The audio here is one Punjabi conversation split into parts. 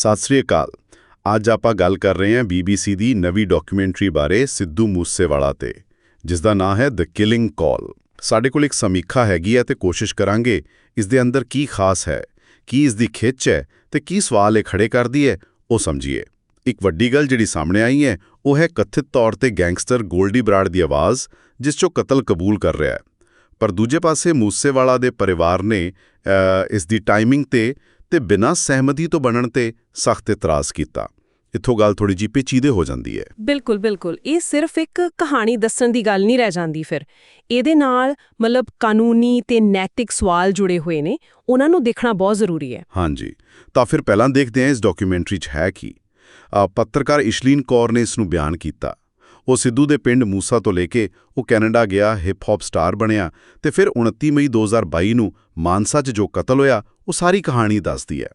ਸਤਿ ਸ੍ਰੀ ਅਕਾਲ। ਅੱਜ ਆਪਾਂ ਗੱਲ ਕਰ ਰਹੇ ਹਾਂ BBC ਦੀ ਨਵੀਂ ਡਾਕੂਮੈਂਟਰੀ ਬਾਰੇ ਸਿੱਧੂ ਮੂਸੇਵਾਲਾ ਤੇ ਜਿਸ ਦਾ ਨਾਮ ਹੈ ਦ ਕਿਲਿੰਗ ਕਾਲ ਸਾਡੇ ਕੋਲ ਇੱਕ ਸਮੀਖਾ ਹੈਗੀ ਹੈ ਤੇ ਕੋਸ਼ਿਸ਼ ਕਰਾਂਗੇ ਇਸ ਦੇ ਅੰਦਰ ਕੀ ਖਾਸ ਹੈ, ਕੀ ਇਸ ਦੀ ਖਿੱਚ ਹੈ ਤੇ ਕੀ ਸਵਾਲ ਇਹ ਖੜੇ ਕਰਦੀ ਹੈ, ਉਹ ਸਮਝੀਏ। ਇੱਕ ਵੱਡੀ ਗੱਲ ਜਿਹੜੀ ਸਾਹਮਣੇ ਆਈ ਹੈ, ਉਹ ਹੈ ਕਥਿਤ ਤੌਰ ਤੇ ਗੈਂਗਸਟਰ ਗੋਲਡੀ ਬਰਾੜ ਦੀ ਆਵਾਜ਼, ਜਿਸ 'ਚੋਂ ਕਤਲ ਕਬੂਲ ਕਰ ਰਿਹਾ ਹੈ। ਪਰ ਦੂਜੇ ਪਾਸੇ ਮੂਸੇਵਾਲਾ ਦੇ ਪਰਿਵਾਰ ਨੇ ਇਸ ਦੀ ਟਾਈਮਿੰਗ ਤੇ ਤੇ ਬਿਨਾਂ ਸਹਿਮਤੀ ਤੋਂ ਬਣਨ ਤੇ ਸਖਤ ਇਤਰਾਜ਼ ਕੀਤਾ। ਇੱਥੋਂ ਗੱਲ ਥੋੜੀ ਜਿਹੀ ਪੇਚੀਦੇ ਹੋ ਜਾਂਦੀ ਹੈ। ਬਿਲਕੁਲ ਬਿਲਕੁਲ। ਇਹ ਸਿਰਫ ਇੱਕ ਕਹਾਣੀ ਦੱਸਣ ਦੀ ਗੱਲ ਨਹੀਂ ਰਹਿ ਜਾਂਦੀ ਫਿਰ। ਇਹਦੇ ਨਾਲ ਮਤਲਬ ਕਾਨੂੰਨੀ ਤੇ ਨੈਤਿਕ ਸਵਾਲ ਜੁੜੇ ਹੋਏ ਨੇ। ਉਹਨਾਂ ਨੂੰ ਦੇਖਣਾ ਬਹੁਤ ਜ਼ਰੂਰੀ ਹੈ। ਹਾਂਜੀ। ਤਾਂ ਫਿਰ ਪਹਿਲਾਂ ਦੇਖਦੇ ਹਾਂ ਇਸ ਡਾਕੂਮੈਂਟਰੀ 'ਚ ਹੈ ਕੀ। ਪੱਤਰਕਾਰ ਇਸ਼ਲੀਨ ਕੌਰ ਨੇ ਇਸ ਨੂੰ ਬਿਆਨ ਕੀਤਾ। ਉਹ ਸਿੱਧੂ ਦੇ ਪਿੰਡ ਮੂਸਾ ਤੋਂ ਲੈ ਕੇ ਉਹ ਕੈਨੇਡਾ ਗਿਆ ਹਿਪ ਹੌਪ ਸਟਾਰ ਬਣਿਆ ਤੇ ਫਿਰ 29 ਮਈ 2022 ਨੂੰ ਮਾਨਸਾ 'ਚ ਜੋ ਕਤਲ ਹੋਇਆ ਉਹ ਸਾਰੀ ਕਹਾਣੀ ਦੱਸਦੀ ਹੈ।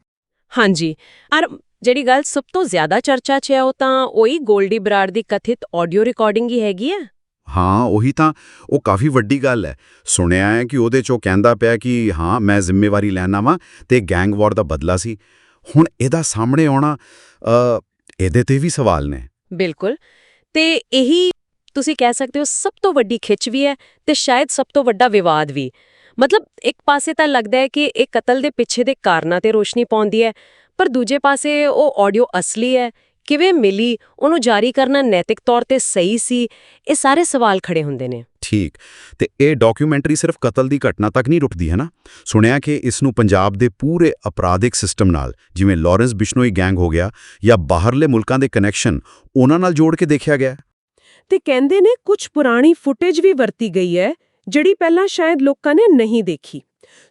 ਹਾਂਜੀ। ਔਰ ਜਿਹੜੀ ਗੱਲ ਸਭ ਤੋਂ ਜ਼ਿਆਦਾ ਚਰਚਾ 'ਚ ਹੈ ਉਹ ਤਾਂ ਉਹੀ ਗੋਲਡੀ ਬਰਾੜ ਦੀ ਕਥਿਤ ਆਡੀਓ ਰਿਕਾਰਡਿੰਗ ਹੀ ਹੈਗੀ ਹੈ? ਹਾਂ ਉਹੀ ਤਾਂ। ਉਹ ਕਾਫੀ ਵੱਡੀ ਗੱਲ ਹੈ। ਸੁਣਿਆ ਹੈ ਕਿ ਉਹਦੇ 'ਚੋਂ ਕਹਿੰਦਾ ਪਿਆ ਕਿ ਹਾਂ ਮੈਂ ਜ਼ਿੰਮੇਵਾਰੀ ਲੈਣਾ ਵਾਂ ਤੇ ਗੈਂਗ ਵਾਰ ਦਾ ਬਦਲਾ ਸੀ। ਹੁਣ ਇਹਦਾ ਸਾਹਮਣੇ ਆਉਣਾ ਇਹਦੇ ਤੇ ਵੀ ਸਵਾਲ ਨੇ। ਬਿਲਕੁਲ। ਤੇ ਇਹੀ ਤੁਸੀਂ ਕਹਿ ਸਕਦੇ ਹੋ ਸਭ ਤੋਂ ਵੱਡੀ ਖਿੱਚ ਵੀ ਹੈ ਤੇ ਸ਼ਾਇਦ ਸਭ ਤੋਂ ਵੱਡਾ ਵਿਵਾਦ ਵੀ। ਮਤਲਬ ਇੱਕ ਪਾਸੇ ਤਾਂ ਲੱਗਦਾ ਹੈ ਕਿ ਇਹ ਕਤਲ ਦੇ ਪਿੱਛੇ ਦੇ ਕਾਰਨਾਂ ਤੇ ਰੋਸ਼ਨੀ ਪਾਉਂਦੀ ਹੈ, ਪਰ ਦੂਜੇ ਪਾਸੇ ਉਹ ਆਡੀਓ ਅਸਲੀ ਹੈ ਕਿਵੇਂ ਮਿਲੀ ਉਹਨੂੰ ਜਾਰੀ ਕਰਨਾ ਨੈਤਿਕ ਤੌਰ ਤੇ ਸਹੀ ਸੀ ਇਹ ਸਾਰੇ ਸਵਾਲ ਖੜੇ ਹੁੰਦੇ ਨੇ। ਠੀਕ ਤੇ ਇਹ ਡਾਕੂਮੈਂਟਰੀ ਸਿਰਫ ਕਤਲ ਦੀ ਘਟਨਾ ਤੱਕ ਨਹੀਂ ਰੁਕਦੀ ਹੈ ਨਾ? ਸੁਣਿਆ ਕਿ ਇਸ ਨੂੰ ਪੰਜਾਬ ਦੇ ਪੂਰੇ ਅਪਰਾਧਿਕ ਸਿਸਟਮ ਨਾਲ ਜਿਵੇਂ ਲਾਰੈਂਸ ਬਿਸ਼ਨੋਈ ਗੈਂਗ ਹੋ ਗਿਆ ਜਾਂ ਬਾਹਰਲੇ ਮੁਲਕਾਂ ਦੇ ਕਨੈਕਸ਼ਨ ਉਹਨਾਂ ਨਾਲ ਜੋੜ ਕੇ ਦੇਖਿਆ ਗਿਆ। ਤੇ ਕਹਿੰਦੇ ਨੇ ਕੁਝ ਪੁਰਾਣੀ ਫੁਟੇਜ ਵੀ ਵਰਤੀ ਗਈ ਹੈ ਜਿਹੜੀ ਪਹਿਲਾਂ ਸ਼ਾਇਦ ਲੋਕਾਂ ਨੇ ਨਹੀਂ ਦੇਖੀ।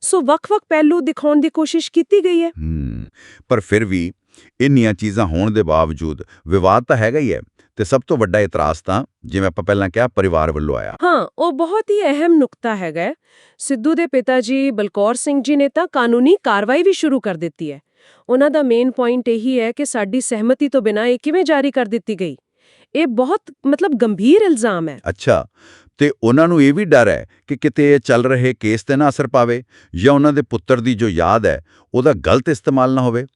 ਸੋ ਵੱਖ-ਵੱਖ ਪਹਿਲੂ ਦਿਖਾਉਣ ਦੀ ਕੋਸ਼ਿਸ਼ ਕੀਤੀ ਗਈ ਹੈ। ਹੂੰ ਪਰ ਫਿਰ ਵੀ ਇੰਨੀਆਂ ਚੀਜ਼ਾਂ ਹੋਣ ਦੇ ਬਾਵਜੂਦ ਵਿਵਾਦ ਤਾਂ ਹੈਗਾ ਹੀ ਹੈ ਤੇ ਸਭ ਤੋਂ ਵੱਡਾ ਇਤਰਾਜ਼ ਤਾਂ ਜਿਵੇਂ ਆਪਾਂ ਪਹਿਲਾਂ ਕਿਹਾ ਪਰਿਵਾਰ ਵੱਲੋਂ ਆਇਆ। ਹਾਂ ਉਹ ਬਹੁਤ ਹੀ ਅਹਿਮ ਨੁਕਤਾ ਹੈਗਾ। ਸਿੱਧੂ ਦੇ ਪਿਤਾ ਜੀ ਬਲਕੌਰ ਸਿੰਘ ਜੀ ਨੇ ਤਾਂ ਕਾਨੂੰਨੀ ਕਾਰਵਾਈ ਵੀ ਸ਼ੁਰੂ ਕਰ ਦਿੱਤੀ ਹੈ। ਉਹਨਾਂ ਦਾ ਮੇਨ ਪੁਆਇੰਟ ਇਹੀ ਹੈ ਕਿ ਸਾਡੀ ਸਹਿਮਤੀ ਤੋਂ ਬਿਨਾਂ ਇਹ ਕਿਵੇਂ ਜਾਰੀ ਕਰ ਦਿੱਤੀ ਗਈ। ਇਹ ਬਹੁਤ ਮਤਲਬ ਗੰਭੀਰ ਇਲਜ਼ਾਮ ਹੈ। ਅੱਛਾ ਤੇ ਉਹਨਾਂ ਨੂੰ ਇਹ ਵੀ ਡਰ ਹੈ ਕਿ ਕਿਤੇ ਇਹ ਚੱਲ ਰਹੇ ਕੇਸ ਤੇ ਨਾ ਅਸਰ ਪਾਵੇ ਜਾਂ ਉਹਨਾਂ ਦੇ ਪੁੱਤਰ ਦੀ ਜੋ ਯਾਦ ਹੈ ਉਹਦਾ ਗਲਤ ਇਸਤੇਮਾਲ ਨਾ ਹੋਵੇ?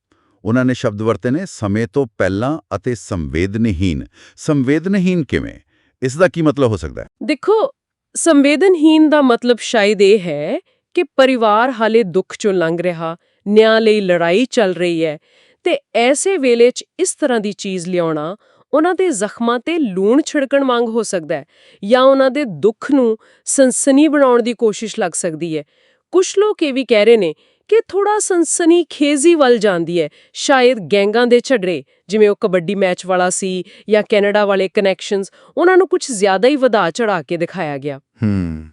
ਉਹਨਾਂ ਨੇ ਸ਼ਬਦ ਵਰਤੇ ਨੇ ਸਮੇਂ ਤੋਂ ਪਹਿਲਾਂ ਅਤੇ ਸੰਵੇਦਨਹੀਨ। ਸੰਵੇਦਨਹੀਨ ਕਿਵੇਂ? ਇਸ ਦਾ ਕੀ ਮਤਲਬ ਹੋ ਸਕਦਾ ਹੈ? ਦੇਖੋ, ਸੰਵੇਦਨਹੀਨ ਦਾ ਮਤਲਬ ਸ਼ਾਇਦ ਇਹ ਹੈ ਕਿ ਪਰਿਵਾਰ ਹਾਲੇ ਦੁੱਖ ਚੋਂ ਲੰਘ ਰਿਹਾ, ਨਿਆਂ ਲਈ ਲੜਾਈ ਚੱਲ ਰਹੀ ਹੈ ਤੇ ਐਸੇ ਵੇਲੇ 'ਚ ਇਸ ਤਰ੍ਹਾਂ ਦੀ ਚੀਜ਼ ਲਿਆਉਣਾ ਉਹਨਾਂ ਦੇ ਜ਼ਖਮਾਂ ਤੇ ਲੂਣ ਛਿੜਕਣ ਵਾਂਗ ਹੋ ਸਕਦਾ ਹੈ ਜਾਂ ਉਹਨਾਂ ਦੇ ਦੁੱਖ ਨੂੰ ਸੰਸਨੀ ਬਣਾਉਣ ਦੀ ਕੋਸ਼ਿਸ਼ ਲੱਗ ਸਕਦੀ ਹੈ। ਕੁਝ ਲੋਕ ਇਹ ਵੀ ਕਹਿ ਰਹੇ ਨੇ ਕਿ ਥੋੜਾ ਸਨਸਨੀ ਖੇਜ਼ੀ ਵੱਲ ਜਾਂਦੀ ਹੈ। ਸ਼ਾਇਦ ਗੈਂਗਾਂ ਦੇ ਝਗੜੇ, ਜਿਵੇਂ ਉਹ ਕਬੱਡੀ ਮੈਚ ਵਾਲਾ ਸੀ ਜਾਂ ਕੈਨੇਡਾ ਵਾਲੇ ਕਨੈਕਸ਼ਨਸ, ਉਹਨਾਂ ਨੂੰ ਕੁਝ ਜ਼ਿਆਦਾ ਹੀ ਵਧਾ ਚੜਾ ਕੇ ਦਿਖਾਇਆ ਗਿਆ। ਹੂੰ,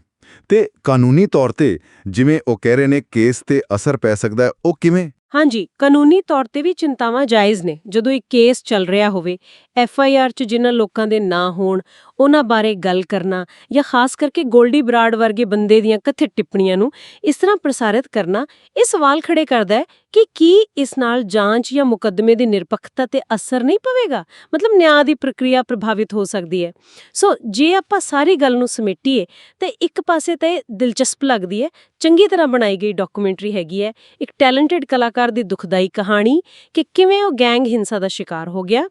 ਤੇ ਕਾਨੂੰਨੀ ਤੌਰ ਤੇ ਜਿਵੇਂ ਉਹ ਕਹਿ ਰਹੇ ਨੇ ਕੇਸ ਤੇ ਅਸਰ ਪੈ ਸਕਦਾ ਉਹ ਕਿਵੇਂ? ਹਾਂਜੀ, ਕਾਨੂੰਨੀ ਤੌਰ ਤੇ ਵੀ ਚਿੰਤਾਵਾਂ ਜਾਇਜ਼ ਨੇ, ਜਦੋਂ ਇੱਕ ਕੇਸ ਚੱਲ ਰਿਹਾ ਹੋਵੇ, ਐਫ ਆਈ ਆਰ 'ਚ ਜਿਨ੍ਹਾਂ ਲੋਕਾਂ ਦੇ ਨਾਂ ਹੋਣ, ਉਹਨਾਂ ਬਾਰੇ ਗੱਲ ਕਰਨਾ ਜਾਂ ਖਾਸ ਕਰਕੇ ਗੋਲਡੀ ਬਰਾਡ ਵਰਗੇ ਬੰਦੇ ਦੀਆਂ ਕਥਿਤ ਟਿੱਪਣੀਆਂ ਨੂੰ ਇਸ ਤਰ੍ਹਾਂ ਪ੍ਰਸਾਰਿਤ ਕਰਨਾ, ਇਹ ਸਵਾਲ ਖੜੇ ਕਰਦਾ ਹੈ ਕਿ ਕੀ ਇਸ ਨਾਲ ਜਾਂਚ ਜਾਂ ਮੁਕੱਦਮੇ ਦੀ ਨਿਰਪੱਖਤਾ ਤੇ ਅਸਰ ਨਹੀਂ ਪਵੇਗਾ? ਮਤਲਬ ਨਿਆਂ ਦੀ ਪ੍ਰਕਿਰਿਆ ਪ੍ਰਭਾਵਿਤ ਹੋ ਸਕਦੀ ਹੈ। ਸੋ, ਜੇ ਆਪਾਂ ਸਾਰੀ ਗੱਲ ਨੂੰ ਸਮੇਟੀਏ, ਤਾਂ ਇੱਕ ਪਾਸੇ ਤੇ ਦਿਲਚਸਪ ਲੱਗਦੀ ਹੈ, ਚੰਗੀ ਤਰ੍ਹਾਂ ਬਣਾਈ ਗਈ ਡਾਕੂਮੈਂਟਰੀ ਹੈਗੀ ਹੈ, ਇੱਕ ਟੈਲੈਂਟਡ ਕਲਾਕਾਰ ਦੀ ਦੁਖਦਾਈ ਕਹਾਣੀ ਕਿ ਕਿਵੇਂ ਉਹ ਗੈਂਗ ਹਿੰਸਾ ਦਾ ਸ਼ਿਕਾਰ ਹੋ ਗਿਆ।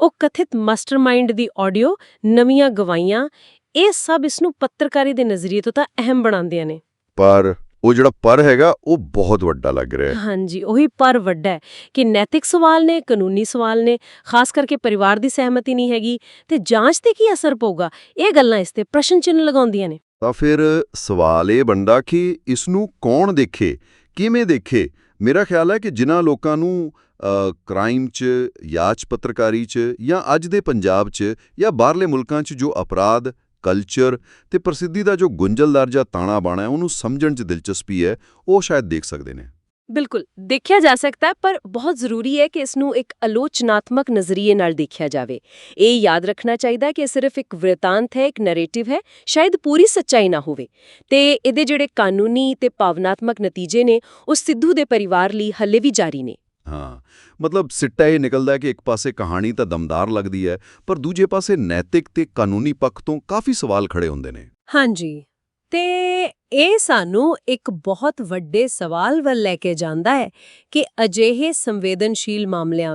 ਉਹ ਕਥਿਤ ਮਾਸਟਰਮਾਈਂਡ ਦੀ ਆਡੀਓ ਨਵੀਆਂ ਗਵਾਈਆਂ ਇਹ ਸਭ ਇਸ ਨੂੰ ਪੱਤਰਕਾਰੀ ਦੇ ਨਜ਼ਰੀਏ ਤੋਂ ਤਾਂ ਅਹਿਮ ਬਣਾਉਂਦੀਆਂ ਨੇ। ਪਰ ਉਹ ਜਿਹੜਾ ਪਰ ਹੈਗਾ ਉਹ ਬਹੁਤ ਵੱਡਾ ਲੱਗ ਰਿਹਾ ਹੈ। ਹਾਂਜੀ ਉਹੀ ਪਰ ਵੱਡਾ ਹੈ ਕਿ ਨੈਤਿਕ ਸਵਾਲ ਨੇ ਕਾਨੂੰਨੀ ਸਵਾਲ ਨੇ ਖਾਸ ਕਰਕੇ ਪਰਿਵਾਰ ਦੀ ਸਹਿਮਤੀ ਨਹੀਂ ਹੈਗੀ ਤੇ ਜਾਂਚ ਤੇ ਕੀ ਅਸਰ ਪਊਗਾ? ਇਹ ਗੱਲਾਂ ਇਸ ਤੇ ਪ੍ਰਸ਼ਨ ਚਿੰਨ੍ਹ ਲਗਾਉਂਦੀਆਂ ਨੇ। ਤਾਂ ਫਿਰ ਸਵਾਲ ਇਹ ਬਣਦਾ ਕਿ ਇਸ ਨੂੰ ਕੌਣ ਦੇਖੇ ਕਿਵੇਂ ਦੇਖੇ? ਮੇਰਾ ਖਿਆਲ ਹੈ ਕਿ ਜਿਨ੍ਹਾਂ ਲੋਕਾਂ ਨੂੰ ਕ੍ਰਾਈਮ 'ਚ, ਯਾਚ ਪੱਤਰਕਾਰੀ 'ਚ ਜਾਂ ਅੱਜ ਦੇ ਪੰਜਾਬ 'ਚ ਜਾਂ ਬਾਹਰਲੇ ਮੁਲਕਾਂ 'ਚ ਜੋ ਅਪਰਾਧ ਕਲਚਰ ਤੇ ਪ੍ਰਸਿੱਧੀ ਦਾ ਜੋ ਗੁੰਝਲਦਾਰ ਜਾਂ ਤਾਣਾ ਬਾਣਾ ਹੈ, ਉਹਨੂੰ ਸਮਝਣ 'ਚ ਦਿਲਚਸਪੀ ਹੈ, ਉਹ ਸ਼ਾਇਦ ਦੇਖ ਸਕਦੇ ਨੇ। ਬਿਲਕੁਲ ਦੇਖਿਆ ਜਾ ਸਕਦਾ ਹੈ ਪਰ ਬਹੁਤ ਜ਼ਰੂਰੀ ਹੈ ਕਿ ਇਸ ਨੂੰ ਇੱਕ ਆਲੋਚਨਾਤਮਕ ਨਜ਼ਰੀਏ ਨਾਲ ਦੇਖਿਆ ਜਾਵੇ। ਇਹ ਯਾਦ ਰੱਖਣਾ ਚਾਹੀਦਾ ਹੈ ਕਿ ਇਹ ਸਿਰਫ ਇੱਕ ਵ੍ਰਿਤਾਂਤ ਹੈ ਇੱਕ ਨੈਰੇਟਿਵ ਹੈ ਸ਼ਾਇਦ ਪੂਰੀ ਸੱਚਾਈ ਨਾ ਹੋਵੇ। ਤੇ ਇਹਦੇ ਜਿਹੜੇ ਕਾਨੂੰਨੀ ਤੇ ਭਾਵਨਾਤਮਕ ਨਤੀਜੇ ਨੇ ਉਹ ਸਿੱਧੂ ਦੇ ਪਰਿਵਾਰ ਲਈ ਹੱਲੇ ਵੀ ਜਾਰੀ ਨੇ। ਹਾਂ ਮਤਲਬ ਸਿੱਟਾ ਇਹ ਨਿਕਲਦਾ ਹੈ ਕਿ ਇੱਕ ਪਾਸੇ ਕਹਾਣੀ ਤਾਂ ਦਮਦਾਰ ਲੱਗਦੀ ਹੈ ਪਰ ਦੂਜੇ ਪਾਸੇ ਨੈਤਿਕ ਤੇ ਕਾਨੂੰਨੀ ਪੱਖ ਤੋਂ ਕਾਫੀ ਸਵਾਲ ਖੜੇ ਹੁੰਦੇ ਨੇ। ਹਾਂਜੀ। ਤੇ ਇਹ ਸਾਨੂੰ ਇੱਕ ਬਹੁਤ ਵੱਡੇ ਸਵਾਲ ਵੱਲ ਲੈ ਕੇ ਜਾਂਦਾ ਹੈ ਕਿ ਅਜਿਹੇ ਸੰਵੇਦਨਸ਼ੀਲ ਮਾਮਲਿਆਂ